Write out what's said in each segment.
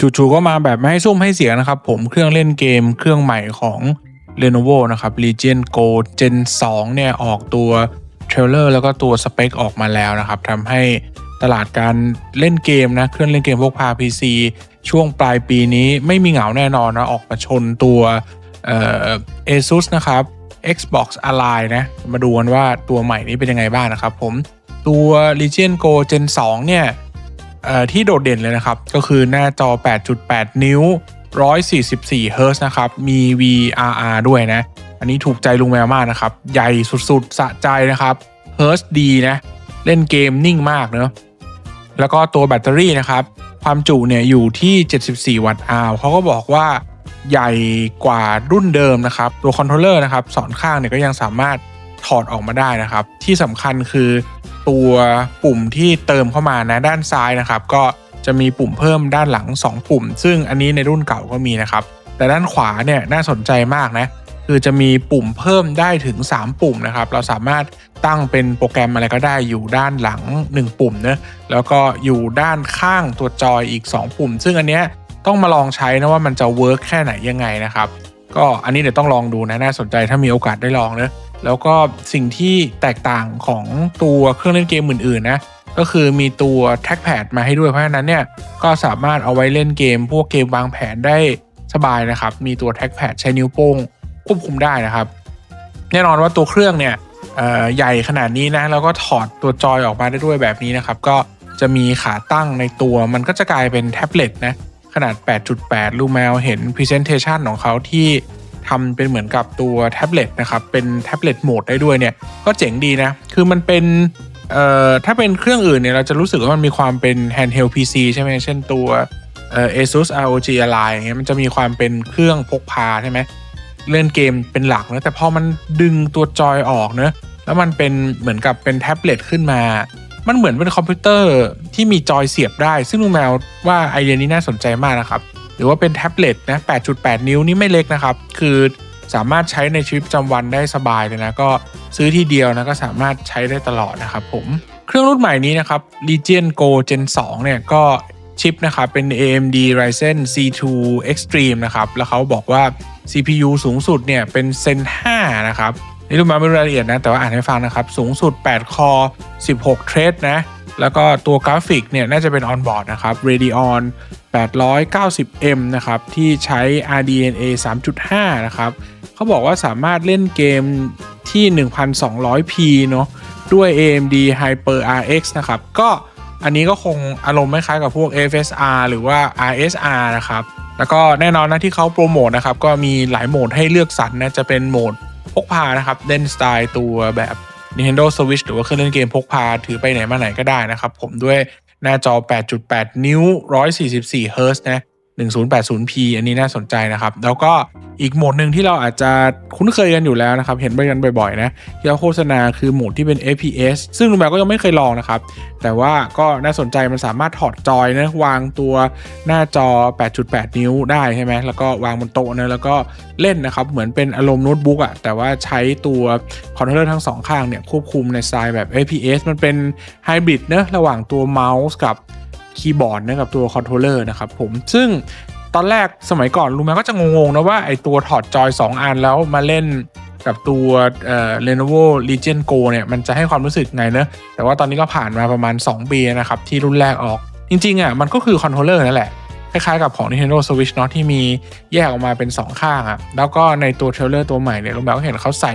จู่ๆก็มาแบบไม่ให้ซุ่มให้เสียงนะครับ ผมเครื่องเล่นเกมเครื่องใหม่ของ Lenovo นะครับ Legion Go Gen 2 เนี่ย ออกตัวเทรลเลอร์แล้วก็ตัวสเปคออกมาแล้วนะครับทำให้ตลาดการเล่นเกมนะ เครื่องเล่นเกมพวกพา PC ช่วงปลายปีนี้ไม่มีเหงาแน่นอนนะ ออกมาชนตัวเอ่อ ASUS นะครับ Xbox Ally นะ มาดูกันว่าตัวใหม่นี้เป็นยังไงบ้างนะครับผมตัว Legion Go Gen 2 เนี่ย ที่โดดเด่นเลยนะครับ ก็คือหน้าจอ 8.8 นิ้ว 144เฮิร์ตซ์นะครับ มี VRR ด้วยนะ อันนี้ถูกใจลุงแมวมากนะครับ ใหญ่สุดๆ สะใจนะครับเฮิร์ตซ์ดีนะ เล่นเกมนิ่งมากเนอะแล้วก็ตัวแบตเตอรี่นะครับ ความจุเนี่ยอยู่ที่ 74 วัตต์อาวเขาก็บอกว่าใหญ่กว่ารุ่นเดิมนะครับ ตัวคอนโทรลเลอร์นะครับสอนข้างเนี่ยก็ยังสามารถถอดออกมาได้นะครับ ที่สำคัญคือ ตัวปุ่มที่เติมเข้ามานะด้านซ้ายนะครับ ก็จะมีปุ่มเพิ่มด้านหลัง 2 ปุ่ม ซึ่งอันนี้ในรุ่นเก่าก็มีนะครับ แต่ด้านขวาเนี่ยน่าสนใจมากนะคือจะมีปุ่มเพิ่มได้ถึง 3 ปุ่มนะครับ เราสามารถตั้งเป็นโปรแกรมอะไรก็ได้อยู่ด้านหลัง 1 ปุ่มนะแล้วก็อยู่ด้านข้างตัวจอยอีก 2 ปุ่ม ซึ่งอันเนี้ยต้องมาลองใช้นะว่ามันจะเวิร์กแค่ไหนยังไงนะครับ ก็อันนี้เดี๋ยวต้องลองดูนะน่าสนใจถ้ามีโอกาสได้ลองเนะ แล้วก็สิ่งที่แตกต่างของตัวเครื่องเล่นเกมอื่นๆนะก็คือมีตัวแท็กแพดมาให้ด้วยเพราะฉะนั้นเนี่ยก็สามารถเอาไว้เล่นเกม พวกเกมวางแผนได้สบายนะครับ มีตัวแท็กแพดใช้นิ้วโป้งควบคุมได้นะครับ แน่นอนว่าตัวเครื่องเนี่ยใหญ่ขนาดนี้นะแล้วก็ถอดตัวจอยออกมาได้ด้วยแบบนี้นะครับ ก็จะมีขาตั้งในตัวมันก็จะกลายเป็นแท็บเล็ตนะขนาด 8.8 ลูแมวเห็น Presentation ของเขาที่ ทำเป็นเหมือนกับตัวแท็บเล็ตนะครับ เป็นแท็บเล็ตโหมดได้ด้วยเนี่ย ก็เจ๋งดีนะ คือมันเป็นเอ่อถ้าเป็นเครื่องอื่นเนี่ย เราจะรู้สึกว่ามันมีความเป็น handheld PC ใช่ไหมเช่นตัวเอ่อ ASUS ROG Ally อย่างเงี้ยมันจะมีความเป็นเครื่องพกพาใช่ไหมเล่นเกมเป็นหลักนะแต่พอมันดึงตัวจอยออกเนะแล้วมันเป็นเหมือนกับเป็นแท็บเล็ตขึ้นมา มันเหมือนเป็นคอมพิวเตอร์ที่มีจอยเสียบได้ ซึ่งลุงแมวว่าไอเดียนี้น่าสนใจมากนะครับ หรือว่าเป็นแท็บเล็ตนะ 8.8 นิ้วนี่ไม่เล็กนะครับ คือสามารถใช้ในชีวิตประจำวันได้สบายเลยนะ ก็ซื้อทีเดียวนะก็สามารถใช้ได้ตลอดนะครับผม เครื่องรุ่นใหม่นี้นะครับ Legion Go Gen 2 เนี่ยก็ชิปนะครับ เป็น AMD Ryzen C2 Extreme นะครับ แล้วเขาบอกว่า CPU สูงสุดเนี่ยเป็น Zen 5 นะครับนี่รู้มาไม่รายละเอียดนะ แต่ว่าอ่านให้ฟังนะครับ สูงสุด 8 คอ 16 เทรดนะ แล้วก็ตัวกราฟิกเนี่ยน่าจะเป็น on board นะครับ Radeon 890M นะครับที่ใช้ RDNA 3.5 นะครับเขาบอกว่าสามารถเล่นเกมที่ 1,200p เนาะด้วย AMD Hyper RX นะครับ ก็อันนี้ก็คงอารมณ์คล้ายกับพวก FSR หรือว่า RSR นะครับ แล้วก็แน่นอนนะที่เขาโปรโมทนะครับ ก็มีหลายโหมดให้เลือกสรรนะ จะเป็นโหมดพกพานะครับ เล่นสไตล์ตัวแบบ Nintendo Switch หรือว่าเครื่องเล่นเกมพกพา ถือไปไหนมาไหนก็ได้นะครับ ผมด้วย หน้าจอ 8.8 นิ้ว 144 เฮิร์ตซ์นะ 1080p อันนี้น่าสนใจนะครับ แล้วก็อีกโหมดหนึ่งที่เราอาจจะคุ้นเคยกันอยู่แล้วนะครับ เห็นไปกันบ่อยๆนะที่เขาโฆษณาคือโหมดที่เป็น FPS ซึ่งลุงแมวก็ยังไม่เคยลองนะครับ แต่ว่าก็น่าสนใจมันสามารถถอดจอยนะวางตัวหน้าจอ 8.8 นิ้วได้ใช่ไหมแล้วก็วางบนโต๊ะนะแล้วก็เล่นนะครับ เหมือนเป็นอารมณ์โน้ตบุ๊กอะแต่ว่าใช้ตัวคอนโทรลเลอร์ทั้งสองข้างเนี่ยควบคุมในสไตล์แบบ FPS มันเป็นไฮบริดนะระหว่างตัวเมาส์กับ คีย์บอร์ดนะกับตัวคอนโทรลเลอร์นะครับผมซึ่งตอนแรกสมัยก่อนลุงแมวก็จะงงๆนะว่าไอตัวถอดจอย 2 อันแล้วมาเล่นกับตัวเอ่อ Lenovo Legion Go เนี่ยมันจะให้ความรู้สึกไงเนอะแต่ว่าตอนนี้ก็ผ่านมาประมาณ 2 ปีนะครับ ที่รุ่นแรกออก จริงๆอะมันก็คือคอนโทรลเลอร์นั่นแหละ คล้ายๆกับของ Nintendo Switch เนาะที่มีแยกออกมาเป็น 2 ข้างอะแล้วก็ในตัวเทรลเลอร์ตัวใหม่เนี่ยลุงแมวก็เห็นเขาใส่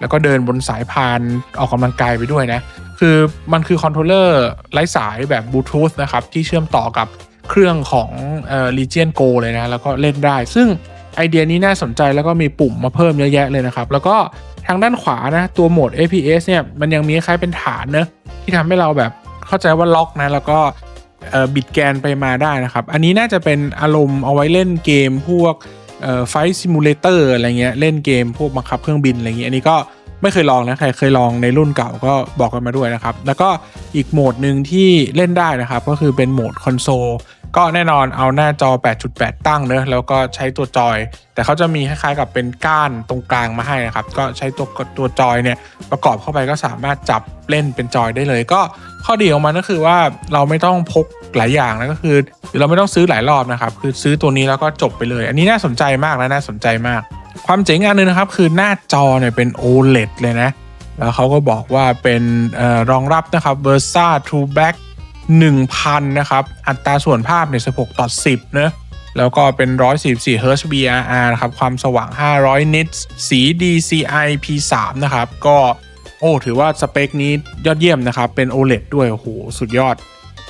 แล้วก็เดินบนสายพานออกกำลังกายไปด้วยนะ คือมันคือคอนโทรลเลอร์ไร้สายแบบบลูทูธนะครับ ที่เชื่อมต่อกับเครื่องของเอ่อ Legion Go เลยนะ แล้วก็เล่นได้ ซึ่งไอเดียนี้น่าสนใจแล้วก็มีปุ่มมาเพิ่มเยอะแยะเลยนะครับ แล้วก็ทางด้านขวานะตัวโหมด APS เนี่ยมันยังมีคล้ายเป็นฐานเนอะที่ทำให้เราแบบเข้าใจว่าล็อกนะแล้วก็ บิดแกนไปมาได้นะครับ อันนี้น่าจะเป็นอารมณ์เอาไว้เล่นเกมพวกไฟซิมูเลเตอร์อะไรเงี้ยเล่นเกมพวกบังคับเครื่องบินอะไรเงี้ยอันนี้ก็ไม่เคยลองนะใครเคยลองในรุ่นเก่าก็บอกกันมาด้วยนะครับ แล้วก็อีกโหมดหนึ่งที่เล่นได้นะครับ ก็คือเป็นโหมดคอนโซล ก็แน่นอนเอาหน้าจอ 8.8 ตั้งเนอะแล้วก็ใช้ตัวจอย แต่เขาจะมีคล้ายๆกับเป็นก้านตรงกลางมาให้นะครับ ก็ใช้ตัวตัวจอยเนี่ยประกอบเข้าไปก็สามารถจับเล่นเป็นจอยได้เลย ก็ข้อดีของมันก็คือว่าเราไม่ต้องพกหลายอย่างนะก็คือ เราไม่ต้องซื้อหลายรอบนะครับ คือซื้อตัวนี้แล้วก็จบไปเลย อันนี้น่าสนใจมากและน่าสนใจมาก ความเจ๋งอันหนึงนะครับ คือหน้าจอเนี่ยเป็น OLED เลยนะแล้วเขาก็บอกว่าเป็นออรองรับนะครับ Versa True Black 1000 นะครับ อัตราส่วนภาพเนี่ย16 ต่อ 10เนะแล้วก็เป็น 144 Hz BRR นะครับ ความสว่าง 500 nits สี DCI P3 นะครับ ก็โอ้ถือว่าสเปคนี้ยอดเยี่ยมนะครับ เป็น OLED ด้วยโอ้โหสุดยอด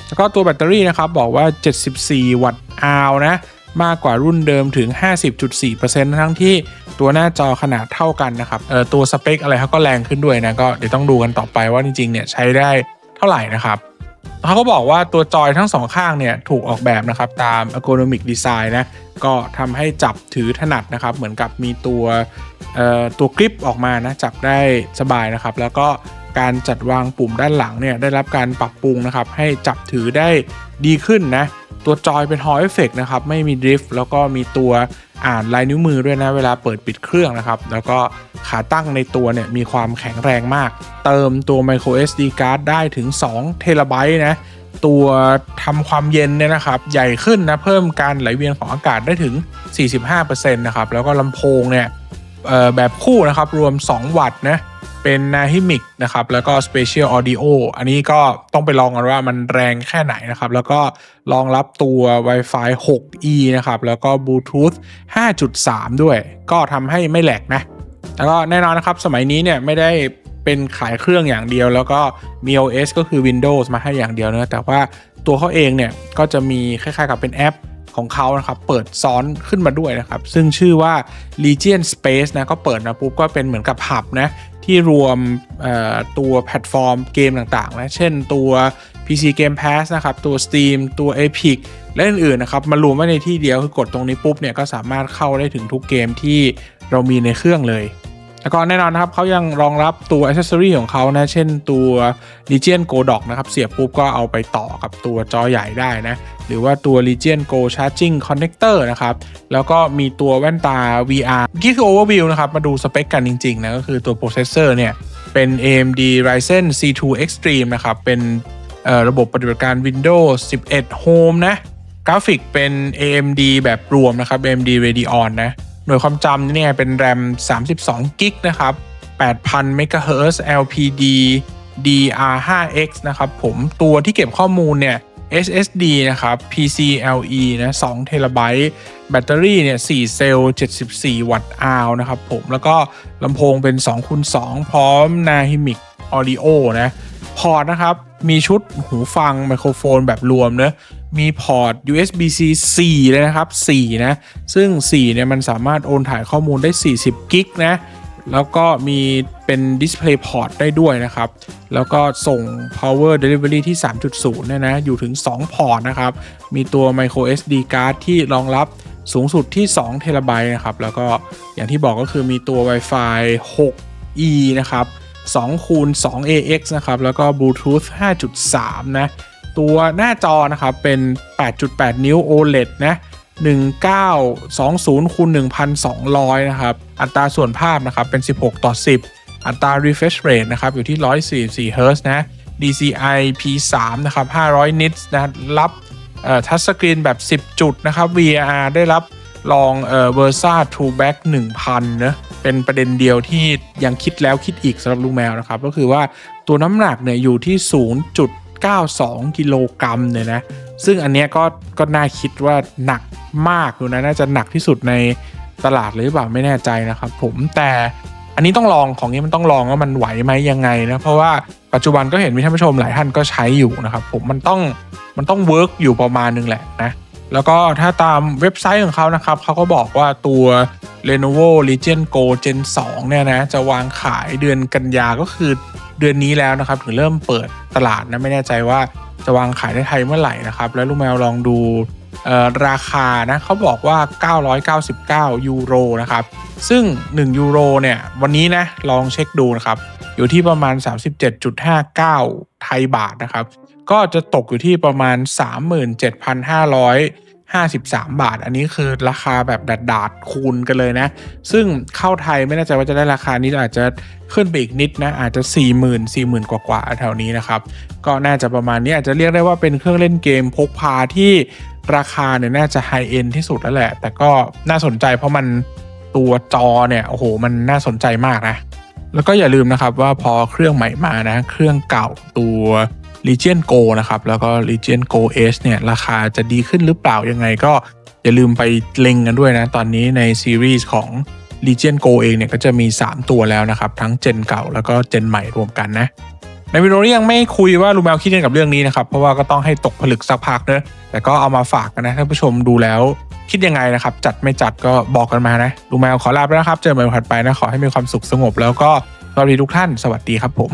แล้วก็ตัวแบตเตอรี่นะครับบอกว่า 74 วัตต์อาวนะ มากกว่ารุ่นเดิมถึง 50.4%ทั้งที่ตัวหน้าจอขนาดเท่ากันนะครับเออตัวสเปคอะไรเขาก็แรงขึ้นด้วยนะ ก็เดี๋ยวต้องดูกันต่อไปว่าจริงๆเนี่ยใช้ได้เท่าไหร่นะครับ เขาก็บอกว่าตัวจอยทั้งสองข้างเนี่ยถูกออกแบบนะครับตาม ergonomic design นะ ก็ทำให้จับถือถนัดนะครับ เหมือนกับมีตัวเอ่อตัวกริปออกมานะ จับได้สบายนะครับ แล้วก็การจัดวางปุ่มด้านหลังเนี่ยได้รับการปรับปรุงนะครับ ให้จับถือได้ ดีขึ้นนะ ตัวจอยเป็น Hall Effect นะครับ ไม่มีดริฟต์แล้วก็มีตัวอ่านลายนิ้วมือด้วยนะ เวลาเปิดปิดเครื่องนะครับ แล้วก็ขาตั้งในตัวเนี่ยมีความแข็งแรงมาก เติมตัว Micro SD card ได้ถึง2เทราไบต์นะ ตัวทำความเย็นเนี่ยนะครับ ใหญ่ขึ้นนะ เพิ่มการไหลเวียนของอากาศได้ถึง 45%นะครับ แล้วก็ลำโพงเนี่ยแบบคู่นะครับ รวม 2 วัตต์นะ เป็น n a h i m i c นะครับแล้วก็ Spatial Audio อันนี้ก็ต้องไปลองกันว่ามันแรงแค่ไหนนะครับ แล้วก็รองรับตัว Wi-Fi 6E นะครับ แล้วก็ Bluetooth 5.3 ด้วย ก็ทำให้ไม่แหลกนะ แล้วก็แน่นอนนะครับสมัยนี้เนี่ยไม่ได้เป็นขายเครื่องอย่างเดียว แล้วก็มี OS ก็คือ Windows มาให้อย่างเดียวนะแต่ว่าตัวเขาเองเนี่ยก็จะมีคล้ายๆกับเป็นแอปของเขานะครับเปิดซ้อนขึ้นมาด้วยนะครับ ซึ่งชื่อว่า Legion Space นะก็เปิดมาปุ๊บก็เป็นเหมือนกับหับนะ ที่รวมตัวแพลตฟอร์มเกมต่างๆนะเช่นตัว PC Game Pass นะครับ ตัว Steam ตัว Epic และอื่นๆนะครับมารวมไว้ในที่เดียวคือกดตรงนี้ปุ๊บเนี่ยก็สามารถเข้าได้ถึงทุกเกมที่เรามีในเครื่องเลย แล้วก็แน่นอนนะครับเขายังรองรับตัวอ c เซ s ซอรีของเขานะเช่นตัว Legion Go Dock นะครับเสียบปุ๊บก็เอาไปต่อกับตัวจอใหญ่ได้นะ หรือว่าตัว Legion Go Charging Connector นะครับ แล้วก็มีตัวแว่นตา VR นี่คือ overview นะครับ มาดูสเปคกันจริงๆนะก็คือตัวโปรเซสเซอร์เนี่ย เป็น AMD Ryzen C2 Extreme นะครับ เป็นระบบปฏิบัติการ Windows 11 Home นะกราฟิกเป็น AMD แบบรวมนะครับ AMD Radeon นะ หน่วยความจำเนี่ยเป็น RAM 32กิกนะครับ 8,000 MHz LPD DR5X นะครับผมตัวที่เก็บข้อมูลเนี่ย SSD นะครับ PCLE นะ2 t b แบตเตอรี่เนี่ย4เซลล์ 74 วัตต์อาวนะครับผม แล้วก็ลำโพงเป็น2คูณ2พร้อม Nahimic Audio นะ พอร์ตนะครับ มีชุดหูฟังไมโครโฟนแบบรวมเนะ มีพอร์ต USB-C 4 เลยนะครับ 4 นะ ซึ่ง 4 เนี่ย มันสามารถโอนถ่ายข้อมูลได้ 40 กิกนะ แล้วก็มีเป็น Display Port ได้ด้วยนะครับ แล้วก็ส่ง Power Delivery ที่ 3.0 เนี่ยนะ อยู่ถึง 2 พอร์ตนะครับ มีตัว Micro SD card ที่รองรับสูงสุดที่2เทราไบต์นะครับ แล้วก็อย่างที่บอกก็คือมีตัว Wi-Fi 6E นะครับ2คูณ 2 AX นะครับ แล้วก็ Bluetooth 5.3 นะ ตัวหน้าจอนะครับ เป็น 8.8 นิ้ว OLED นะ 1920คูณ1,200 นะครับ อัตราส่วนภาพนะครับ เป็น 16 ต่อ 10 อัตรา refresh rate นะครับ อยู่ที่ 144 Hz นะ DCI P3 นะครับ 500 nits นะ รับทัชสกรีนแบบ 10 จุดนะครับ VR ได้รับลองเอ่อ Versa True Back 1000นะเป็นประเด็นเดียวที่ยังคิดแล้วคิดอีกสำหรับลูกแมวนะครับ ก็คือว่าตัวน้ำหนักเนี่ยอยู่ที่ 0.92 กิโลกรัมเนี่ยนะ ซึ่งอันเนี้ยก็ก็น่าคิดว่าหนักมากอยู่นะน่าจะหนักที่สุดในตลาดเลยหรือเปล่าไม่แน่ใจนะครับผมแต่อันนี้ต้องลองของนี้มันต้องลองว่ามันไหวไหมยังไงนะเพราะว่าปัจจุบันก็เห็นมีท่านผู้ชมหลายท่านก็ใช้อยู่นะครับผมมันต้องมันต้องเวิร์กอยู่ประมาณนึงแหละนะแล้วก็ถ้าตามเว็บไซต์ของเขานะครับเขาก็บอกว่าตัว Lenovo Legion Go Gen 2 เนี่ยนะจะวางขายเดือนกันยาก็คือ เดือนนี้แล้วนะครับ ถึงเริ่มเปิดตลาดนะไม่แน่ใจว่าจะวางขายในไทยเมื่อไหร่นะครับ แล้วลูกแมวลองดูราคานะเขาบอกว่า 999 ยูโรนะครับ ซึ่ง 1 ยูโรเนี่ยวันนี้นะลองเช็คดูนะครับ อยู่ที่ประมาณ 37.59 ไทยบาทนะครับ ก็จะตกอยู่ที่ประมาณ 37,500 53 บาท อันนี้คือราคาแบบดาดๆคูณกันเลยนะ ซึ่งเข้าไทยไม่แน่ใจว่าจะได้ราคานี้อาจจะขึ้นไปอีกนิดนะ อาจจะ 40,000 40,000 กว่าๆแถวนี้นะครับ ก็น่าจะประมาณนี้อาจจะเรียกได้ว่าเป็นเครื่องเล่นเกมพกพาที่ราคาเนี่ยน่าจะไฮเอ็นที่สุดแล้วแหละ แต่ก็น่าสนใจเพราะมันตัวจอเนี่ยโอ้โหมันน่าสนใจมากนะ แล้วก็อย่าลืมนะครับว่าพอเครื่องใหม่มานะ เครื่องเก่าตัว Legion Go นะครับ แล้วก็ Legion Go H เนี่ยราคาจะดีขึ้นหรือเปล่ายังไงก็อย่าลืมไปเล็งกันด้วยนะ ตอนนี้ในซีรีส์ของ Legion Go เองเนี่ยก็จะมี 3 ตัวแล้วนะครับ ทั้งเจนเก่าแล้วก็เจนใหม่รวมกันนะในวิดีโอนี้ยังไม่คุยว่าลูแมวคิดยังกับเรื่องนี้นะครับ เพราะว่าก็ต้องให้ตกผลึกสักพักเนอะแต่ก็เอามาฝากกันนะท่านผู้ชมดูแล้วคิดยังไงนะครับ จัดไม่จัดก็บอกกันมานะลูแมวขอลาไปแล้วนะครับ เจอกันใหม่วันถัดไปนะ ขอให้มีความสุขสงบแล้วก็สวัสดีทุกท่าน สวัสดีครับผม